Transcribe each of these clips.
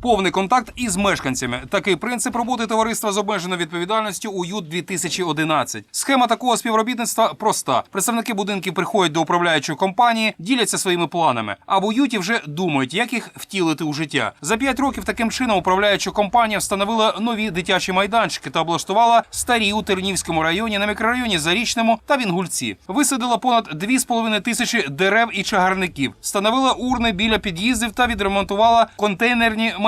Повний контакт із мешканцями. Такий принцип роботи товариства з обмеженою відповідальністю УЮТ 2011. Схема такого співробітництва проста. Представники будинків приходять до управляючої компанії, діляться своїми планами. А в уюті вже думають, як їх втілити у життя. За п'ять років таким чином управляюча компанія встановила нові дитячі майданчики та облаштувала старі у Тернівському районі на мікрорайоні Зарічному та Вінгульці. Висадила понад 2,5 тисячі дерев і чагарників, встановила урни біля під'їздів та відремонтувала контейнерні майданчики.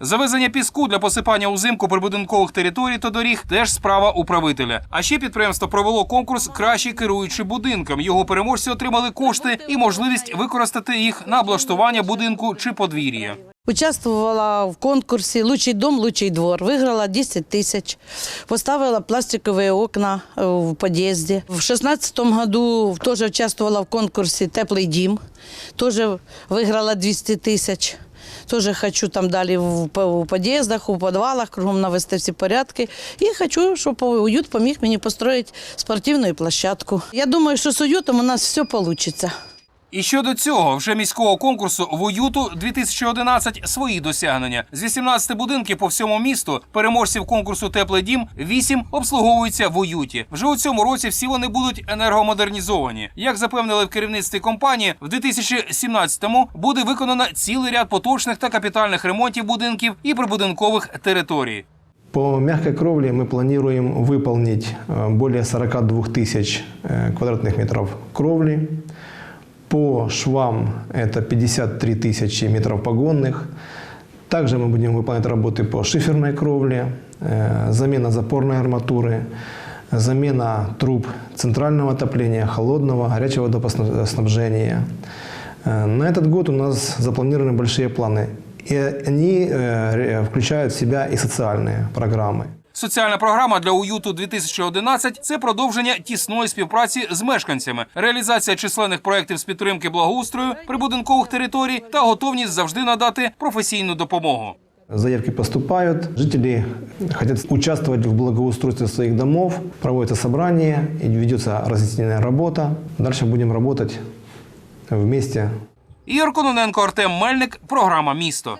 Завезення піску для посипання узимку прибудинкових територій та доріг теж справа управителя. А ще підприємство провело конкурс Кращий керуючий будинком. Його переможці отримали кошти і можливість використати їх на облаштування будинку чи подвір'я. Участвувала в конкурсі Лучший дом, лучший двор. Виграла 10 тисяч. Поставила пластикові окна е, в під'їзді. В 16-му году теж участвувала в конкурсі Теплий дім. Теж виграла 200 тисяч. Теж хочу там далі в у під'їздах, у підвалах, кругом навести всі порядки. І хочу, щоб уют поміг мені построїти спортивну площадку. Я думаю, що з уютом у нас все вийде. І щодо цього, вже міського конкурсу в уюту 2011 свої досягнення. З 18 будинків по всьому місту переможців конкурсу Теплий дім 8 обслуговуються в уюті. Вже у цьому році всі вони будуть енергомодернізовані. Як запевнили в керівництві компанії, в 2017-му буде виконано цілий ряд поточних та капітальних ремонтів будинків і прибудинкових територій. По мягкой кровле мы планируем выполнить э, более 42 тысяч э, квадратных метров кровли. По швам это 53 тысячи метров погонных. Также мы будем выполнять работы по шиферной кровле, э, замена запорной арматуры, замена труб центрального отопления, холодного, горячего водоснабжения. Э, На этот год у нас запланированы большие планы. И они э, включают в себя и социальные программы. Соціальна програма для уюту 2011 – це продовження тісної співпраці з мешканцями, реалізація численних проєктів з підтримки благоустрою, прибудинкових територій та готовність завжди надати професійну допомогу. Заявки поступают, жители хотят участвовать в благоустройстве своих домов, проводятся собрания, ведется разъяснительная работа. Дальше будем работать вместе Ігор Кононенко, Артем Мельник. Програма Місто.